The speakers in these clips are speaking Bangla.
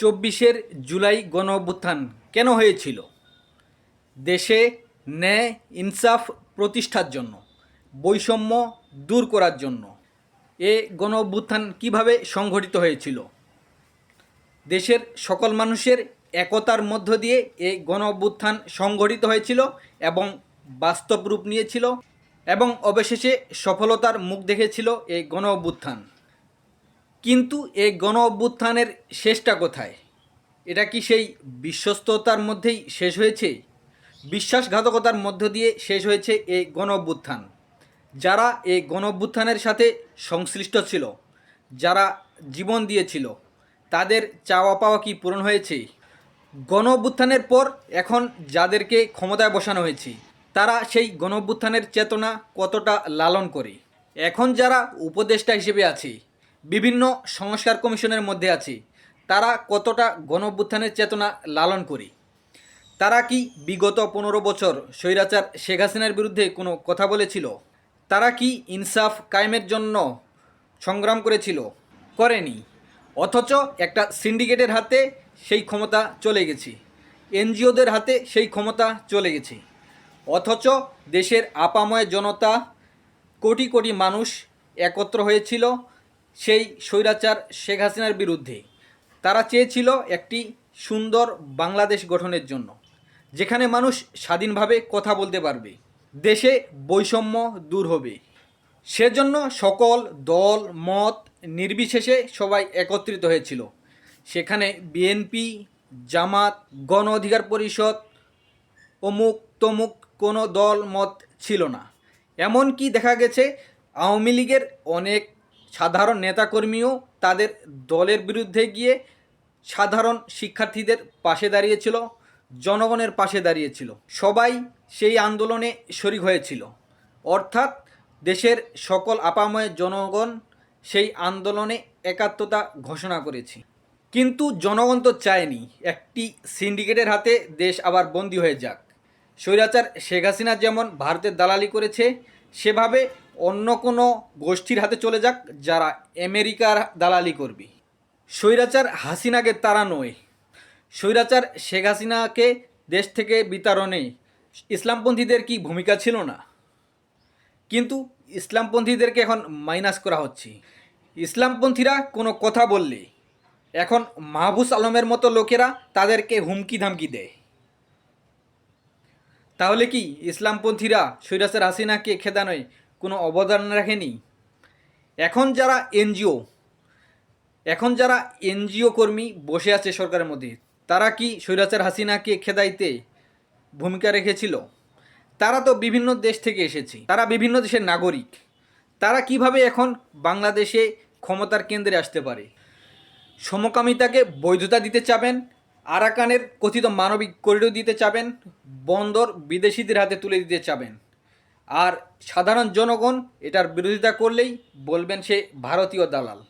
চব্বিশের জুলাই গণ অভ্যুত্থান কেন হয়েছিল? দেশে ন্যায়, ইনসাফ প্রতিষ্ঠার জন্য, বৈষম্য দূর করার জন্য এ গণ অভ্যুত্থান কীভাবে সংঘটিত হয়েছিল? দেশের সকল মানুষের একতার মধ্য দিয়ে এই গণ অভ্যুত্থান সংঘটিত হয়েছিল এবং বাস্তব রূপ নিয়েছিল এবং অবশেষে সফলতার মুখ দেখেছিল এই গণ অভ্যুত্থান কিন্তু এই গণ অভ্যুত্থানের শেষটা কোথায়? এটা কি সেই বিশ্বস্ততার মধ্যেই শেষ হয়েছে? বিশ্বাসঘাতকতার মধ্য দিয়ে শেষ হয়েছে এই গণ অভ্যুত্থান। যারা এই গণ অভ্যুত্থানের সাথে সংশ্লিষ্ট ছিল, যারা জীবন দিয়েছিল, তাদের চাওয়া পাওয়া কি পূরণ হয়েছে? গণ অভ্যুত্থানের পর এখন যাদেরকে ক্ষমতায় বসানো হয়েছে, তারা সেই গণ অভ্যুত্থানের চেতনা কতটা লালন করে? এখন যারা উপদেষ্টা হিসেবে আছে বিভিন্ন সংস্কার কমিশনের মধ্যে আছে। তারা কতটা গণ চেতনা লালন করে? তারা কি বিগত পনেরো বছর স্বৈরাচার শেখ হাসিনার বিরুদ্ধে কোনো কথা বলেছিল? তারা কি ইনসাফ কায়েমের জন্য সংগ্রাম করেছিল? করেনি। অথচ একটা সিন্ডিকেটের হাতে সেই ক্ষমতা চলে গেছে। এনজিওদের হাতে সেই ক্ষমতা চলে গেছে। অথচ দেশের আপাময় জনতা কোটি কোটি মানুষ একত্র হয়েছিল সেই স্বৈরাচার শেখ হাসিনার বিরুদ্ধে। তারা চেয়েছিল একটি সুন্দর বাংলাদেশ গঠনের জন্য, যেখানে মানুষ স্বাধীনভাবে কথা বলতে পারবে, দেশে বৈষম্য দূর হবে। সেজন্য সকল দল, মত নির্বিশেষে সবাই একত্রিত হয়েছিল। সেখানে বিএনপি, জামাত, গণ অধিকার পরিষদ অমুক তমুক কোনো দল, মত ছিল না। এমনকি দেখা গেছে আওয়ামী লীগের অনেক সাধারণ নেতাকর্মীও তাদের দলের বিরুদ্ধে গিয়ে সাধারণ শিক্ষার্থীদের পাশে দাঁড়িয়েছিল, জনগণের পাশে দাঁড়িয়েছিল। সবাই সেই আন্দোলনে শরিক হয়েছিল। অর্থাৎ দেশের সকল আপাময় জনগণ সেই আন্দোলনে একাত্মতা ঘোষণা করেছে। কিন্তু জনগণ তো চায়নি, একটি সিন্ডিকেটের হাতে দেশ আবার বন্দী হয়ে যাক। স্বৈরাচার শেখ হাসিনা যেমন ভারতের দালালি করেছে সেভাবে অন্য কোনো গোষ্ঠীর হাতে চলে যাক যারা আমেরিকার দালালি করবে। স্বৈরাচার হাসিনাকে তারা নয় স্বৈরাচার শেখ হাসিনাকে দেশ থেকে বিতাড়নে ইসলামপন্থীদের কি ভূমিকা ছিল না? কিন্তু ইসলামপন্থীদেরকে এখন মাইনাস করা হচ্ছে। ইসলামপন্থীরা কোনো কথা বললে। এখন মাহবুস আলমের মতো লোকেরা তাদেরকে হুমকি ধামকি দেয়। তাহলে কি ইসলামপন্থীরা সৈরাসের হাসিনাকে খেদানোয় কোনো অবদান রাখেনি? এখন যারা এনজিও, এখন যারা এনজিও কর্মী বসে আছে সরকারের মধ্যে, তারা কি স্বৈরাচার হাসিনাকে খেদাইতে ভূমিকা রেখেছিল? তারা তো বিভিন্ন দেশ থেকে এসেছে, তারা বিভিন্ন দেশের নাগরিক। তারা কীভাবে এখন বাংলাদেশে ক্ষমতার কেন্দ্রে আসতে পারে? সমকামিতাকে বৈধতা দিতে চাবেন আরাকানের কথিত মানবিক করিডোর দিতে চাবেন, বন্দর বিদেশিদের হাতে তুলে দিতে চাবেন। আর সাধারণ জনগণ এটার বিরোধিতা করলেই বলবেন সে ভারতীয় দালাল।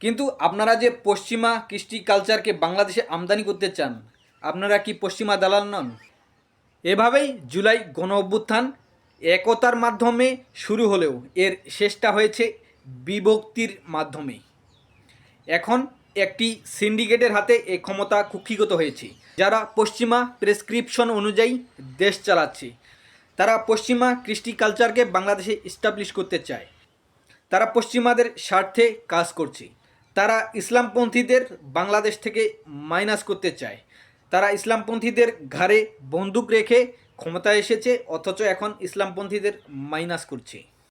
কিন্তু আপনারা যে পশ্চিমা কৃষ্টি কালচারকে বাংলাদেশে আমদানি করতে চান, আপনারা কি পশ্চিমা দালাল নন? এভাবেই জুলাই গণ অভ্যুত্থান একতার মাধ্যমে শুরু হলেও এর শেষটা হয়েছে বিভক্তির মাধ্যমে এখন একটি সিন্ডিকেটের হাতে এই ক্ষমতা কুক্ষিগত হয়েছে। যারা পশ্চিমা প্রেসক্রিপশন অনুযায়ী দেশ চালাচ্ছে, তারা পশ্চিমা কৃষ্টি কালচারকে বাংলাদেশে ইস্টাবলিশ করতে চায়। তারা পশ্চিমাদের স্বার্থে কাজ করছে। তারা ইসলামপন্থীদের বাংলাদেশ থেকে মাইনাস করতে চায়। তারা ইসলামপন্থীদের ঘাড়ে বন্দুক রেখে ক্ষমতায় এসেছে, অথচ এখন ইসলামপন্থীদের মাইনাস করছে।